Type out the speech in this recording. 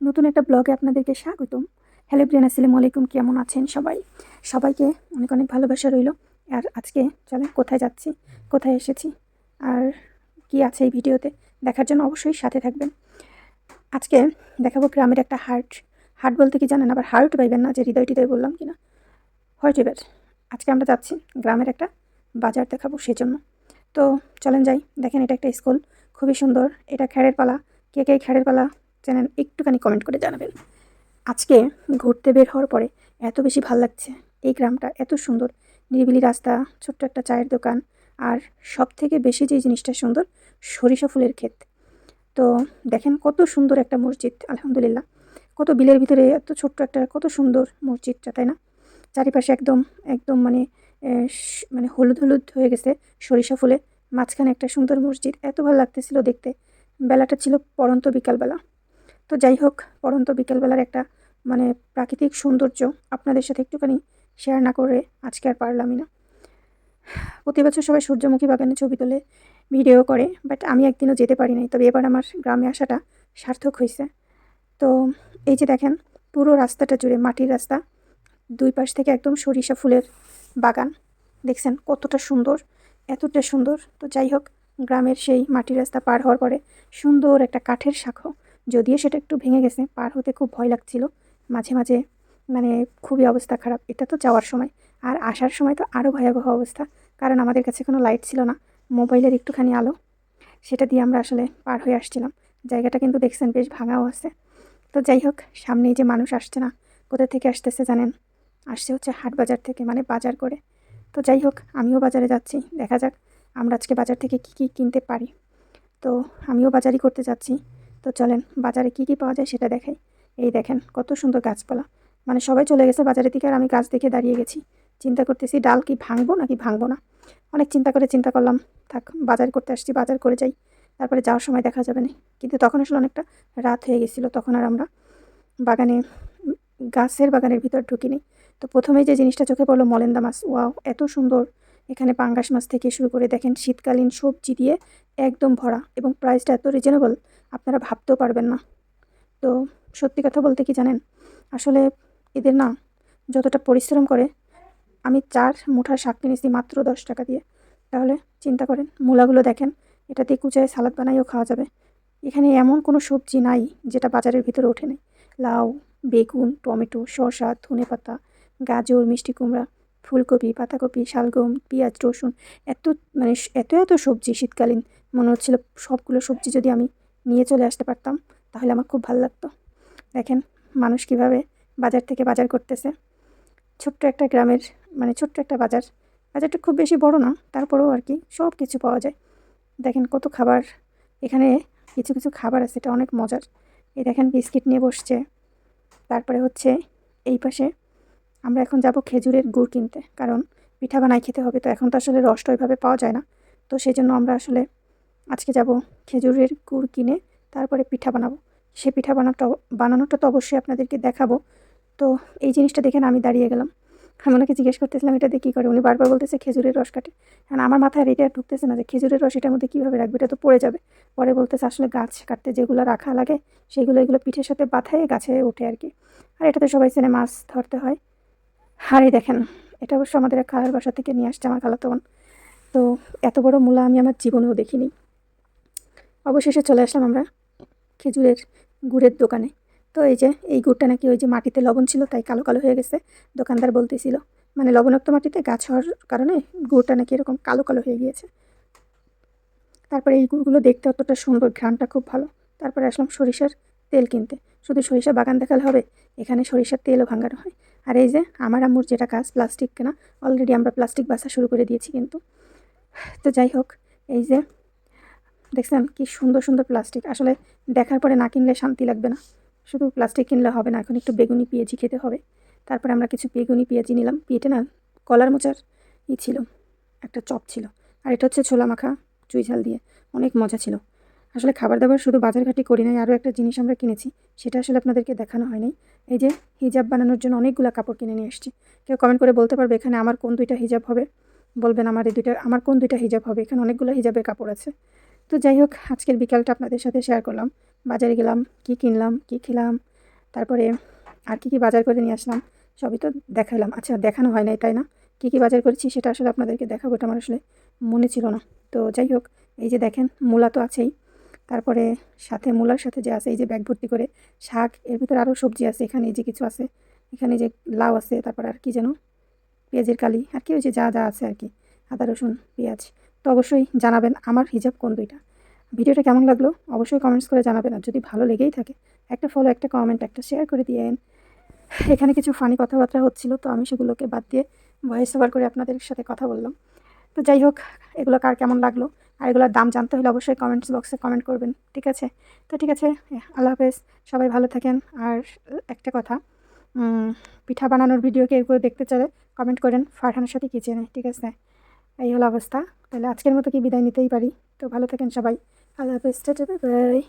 নতুন একটা ব্লগে আপনাদেরকে স্বাগতম। হ্যালো ব্রিয়ান আসসালামু আলাইকুম। কেমন আছেন সবাই? সবাইকে অনেক অনেক ভালোবাসা রইল। আর আজকে চলেন, কোথায় যাচ্ছি? কোথায় এসেছি? আর কি আছে এই ভিডিওতে? দেখার জন্য অবশ্যই সাথে থাকবেন। আজকে দেখাবো গ্রামের একটা হার্ট হার্ট বলতে কি জানেন? আবার হার্ট পাইবেন না, যে হৃদয় হৃদয় বললাম কি না হোয়াট এভার আজকে আমরা যাচ্ছি গ্রামের একটা বাজার দেখাবো সেজন্য। তো চলেন যাই। দেখেন, এটা একটা স্কুল। খুবই সুন্দর। এটা খ্যারের পালা। কে কে খ্যারের পালা জানেন একটুখানি কমেন্ট করে জানাবেন। আজকে ঘুরতে বের হওয়ার পরে এত বেশি ভালো লাগছে। এই গ্রামটা এত সুন্দর। নিরিবিলি রাস্তা, ছোট্ট একটা চায়ের দোকান আর সব থেকে বেশি যে জিনিসটা সুন্দর, সরিষা ফুলের ক্ষেত। তো দেখেন কত সুন্দর একটা মসজিদ, আলহামদুলিল্লাহ। কত বিলের ভিতরে এত ছোট্ট একটা, কত সুন্দর মসজিদটা, তাই না? চারিপাশে একদম একদম মানে মানে হলুদ হলুদ হয়ে গেছে সরিষা ফুলে। মাঝখানে একটা সুন্দর মসজিদ। এত ভালো লাগতেছিল দেখতে। বেলাটা ছিল পড়ন্ত বিকালবেলা। তো যাই হোক, পড়ন্ত বিকেলবেলার একটা মানে প্রাকৃতিক সৌন্দর্য আপনাদের সাথে একটুখানি শেয়ার না করে আজকে আর পারলামই না। প্রতি বছর সবাই সূর্যমুখী বাগানে ছবি তোলে, ভিডিও করে বাট আমি একদিনও যেতে পারি নাই, তবে এবার আমার গ্রামে আসাটা সার্থক হয়েছে তো এই যে দেখেন, পুরো রাস্তাটা জুড়ে মাটির রাস্তা, দুই পাশ থেকে একদম সরিষা ফুলের বাগান। দেখছেন কতটা সুন্দর, এতটা সুন্দর। তো যাই হোক, গ্রামের সেই মাটির রাস্তা পার হওয়ার পরে সুন্দর একটা কাঠের শাখো। যদিও সেটা একটু ভেঙে গেছে, পার হতে খুব ভয় লাগছিল। মাঝে মাঝে মানে খুবই অবস্থা খারাপ। এটা তো যাওয়ার সময়। আর আসার সময় তো আরও ভয়াবহ অবস্থা। কারণ আমাদের কাছে কোনো লাইট ছিল না। মোবাইলের একটুখানি আলো। সেটা দিয়ে আমরা আসলে পার হয়ে আসছিলাম। জায়গাটা কিন্তু দেখছেন বেশ ভাঙাও আছে। তো যাই হোক, সামনেই যে মানুষ আসছে না, কোথা থেকে আসতেছে জানেন? আসছে হচ্ছে হাট বাজার থেকে মানে বাজার করে। তো যাই হোক, আমিও বাজারে যাচ্ছি। দেখা যাক আমরা আজকে বাজার থেকে কী কী কিনতে পারি। তো আমিও বাজারই করতে যাচ্ছি। তো চলেন, বাজারে কী কী পাওয়া যায় সেটা দেখাই। এই দেখেন, কত সুন্দর গাছপালা। মানে সবাই চলে গেছে বাজারের দিকে আর আমি গাছ দেখে দাঁড়িয়ে গেছি। চিন্তা করতেছি, ডাল কি ভাঙবো নাকি ভাঙবো না? অনেক চিন্তা করে চিন্তা করলাম, থাক, বাজার করতে আসছি, বাজার করে যাই। তারপরে যাওয়ার সময় দেখা যাবে না। কিন্তু তখন আসলে অনেকটা রাত হয়ে গেছিল, তখন আর আমরা বাগানে গাছের বাগানের ভিতর ঢুকিনি। তো প্রথমেই যে জিনিসটা চোখে পড়ল, মলেন্দা মাছ। ওয়াও, এত সুন্দর। এখানে পাঙ্গাস মাছ থেকে শুরু করে দেখেন শীতকালীন সবজি দিয়ে একদম ভরা এবং প্রাইসটা এত রিজনেবল আপনারা ভাবতেও পারবেন না। তো সত্যি কথা বলতে কি জানেন? আসলে এদের না যতটা পরিশ্রম করে, আমি চার মুঠা শাক কিনেছি মাত্র দশ টাকা দিয়ে। তাহলে চিন্তা করেন, মূলাগুলো দেখেন এটা দিয়ে কুচায় সালাদ বানাইও খাওয়া যাবে। এখানে এমন কোনো সবজি নাই যেটা বাজারের ভিতরে ওঠে নাই। লাউ, বেগুন, টমেটো, শসা, ধনেপাতা, গাজর, মিষ্টি কুমড়া ফুলকপি, পাতাকপি, শালগম, পেঁয়াজ, রসুন, এত মানে এত এত সবজি শীতকালীন মনে হচ্ছিল সবগুলো সবজি যদি আমি নিয়ে চলে আসতে পারতাম, তাহলে আমার খুব ভালো লাগতো। দেখেন মানুষ কীভাবে বাজার থেকে বাজার করতেছে। ছোট্ট একটা গ্রামের মানে ছোট্ট একটা বাজার। বাজারটা খুব বেশি বড় না, তারপরেও আর কি সব কিছু পাওয়া যায়। দেখেন কত খাবার, এখানে কিছু কিছু খাবার আছে, এটা অনেক মজার। এই দেখেন বিস্কিট নিয়ে বসছে। তারপরে হচ্ছে এই পাশে আমরা এখন যাব খেজুরের গুড় কিনতে। কারণ পিঠা বানাই খেতে হবে, তো এখন তো আসলে রসটা ওইভাবে পাওয়া যায় না। তো সেই জন্য আমরা আসলে আজকে যাব খেজুরের গুড় কিনে তারপরে পিঠা বানাবো। সে পিঠা বানাটা, বানানোটা তো অবশ্যই আপনাদেরকে দেখাবো। তো এই জিনিসটা দেখে না আমি দাঁড়িয়ে গেলাম। আমি ওনাকে জিজ্ঞেস করতেছিলাম, এটা দিয়ে কী করে? উনি বারবার বলতেছে, খেজুরের রস কাটে। কারণ আমার মাথায় আর এটা ঢুকতেছে না যে খেজুরের রস এটার মধ্যে কীভাবে রাখবে, এটা তো পড়ে যাবে। পরে বলতেছে, আসলে গাছ কাটতে যেগুলো রাখা লাগে, সেগুলো এগুলো পিঠের সাথে বাথায় গাছে ওঠে আর কি আর এটাতে সবাই চেনে মাছ ধরতে হয়। এই দেখেন, এটা অবশ্য আমাদের এক খালার বাসা থেকে নিয়ে আসছে আমার খালাতো বোন। তো এত বড় মূলা আমি আমার জীবনেও দেখিনি। অবশেষে চলে আসলাম আমরা খেজুরের গুড়ের দোকানে। তো এই যে, এই গুড়টা নাকি ওই যে মাটিতে লবণ ছিল, তাই কালো কালো হয়ে গেছে, দোকানদার বলতেছিল। মানে লবণাক্ত মাটিতে গাছ হওয়ার কারণে গুড়টা নাকি এরকম কালো কালো হয়ে গিয়েছে। তারপরে এই গুড়গুলো দেখতে অতটা সুন্দর, ঘ্রাণটা খুব ভালো। তারপরে আসলাম সরিষার তেল কিনতে। শুধু সরিষা বাগান দেখালে হবে? এখানে সরিষার তেলও ভাঙানো হয়। আর এই যে আমার আম্মুর যেটা কাজ প্লাস্টিক কেনা অলরেডি আমরা প্লাস্টিক বাসা শুরু করে দিয়েছি কিন্তু। তো যাই হোক, এই যে দেখছেন কি সুন্দর সুন্দর প্লাস্টিক আসলে দেখার পরে না কিনলে শান্তি লাগবে না। শুধু প্লাস্টিক কিনলে হবে না, এখন একটু বেগুনি, পেঁয়াজি খেতে হবে। তারপরে আমরা কিছু বেগুনি, পেঁয়াজি নিলাম। পেটে না, কলার মোচার ই ছিল, একটা চপ ছিল। আর এটা হচ্ছে ছোলা মাখা, চুই ঝাল দিয়ে। অনেক মজা ছিল। আসলে খাবার দাবার শুধু বাজার বাজারঘাটি করি নাই, আরও একটা জিনিস আমরা কিনেছি, সেটা আসলে আপনাদেরকে দেখানো হয়নি। এই যে হিজাব বানানোর জন্য অনেকগুলো কাপড় কিনে নিয়ে এসেছি কেউ কমেন্ট করে বলতে পারবে এখানে আমার কোন দুইটা হিজাব হবে? বলবেন আমার এই দুইটা আমার কোন দুইটা হিজাব হবে? এখানে অনেকগুলো হিজাবের কাপড় আছে। তো যাই হোক, আজকের বিকালটা আপনাদের সাথে শেয়ার করলাম। বাজারে গেলাম, কি কিনলাম, কি খেলাম, তারপরে আর কি কি বাজার করে নিয়ে আসলাম, সবই তো দেখালাম আচ্ছা দেখানো হয় নাই, তাই না? কী কী বাজার করেছি সেটা আসলে আপনাদেরকে দেখাবো, এটা আমার আসলে মনে ছিল না। তো যাই হোক, এই যে দেখেন, মূলা তো আছেই। তারপরে সাথে মূলার সাথে যে আছে, এই যে ব্যাগ ভর্তি করে, শাক, এর ভিতরে আরও সবজি আছে, এখানে এই যে কিছু আছে, এখানে যে লাউ আছে, তারপর আর কি যেন, পেঁয়াজের কালি, আর কি ওই যে যা যা আছে আর কি, আদা, রসুন, পেঁয়াজ। তো অবশ্যই জানাবেন আমার হিজাব কোন দুইটা। ভিডিওটা কেমন লাগল অবশ্যই কমেন্টস করে জানাবেন, আর যদি ভালো লেগেই থাকে, একটা ফলো একটা কমেন্ট একটা শেয়ার করে দিয়েন। এখানে কিছু ফানি কথাবার্তা হচ্ছিল, তো আমি সেগুলোকে বাদ দিয়ে ভয়েস ওভার করে আপনাদের সাথে কথা বললাম। তো যাই হোক, এগুলো কার কেমন লাগল আর এগুলোর দাম জানতে হলে অবশ্যই কমেন্টস বক্সে কমেন্ট করবেন, ঠিক আছে? তো ঠিক আছে আল্লাহ হাফেজ, সবাই ভালো থাকেন। আর একটা কথা পিঠা বানানোর ভিডিও কেউ দেখতে চাইলে কমেন্ট করেন ফারহানের সাথে কিচেনে ঠিক আছে? এই হলো অবস্থা। তাহলে আজকের মতো কি বিদায় নিতেই পারি? তো ভালো থাকেন সবাই। আল্লাহ হাফেজ বাই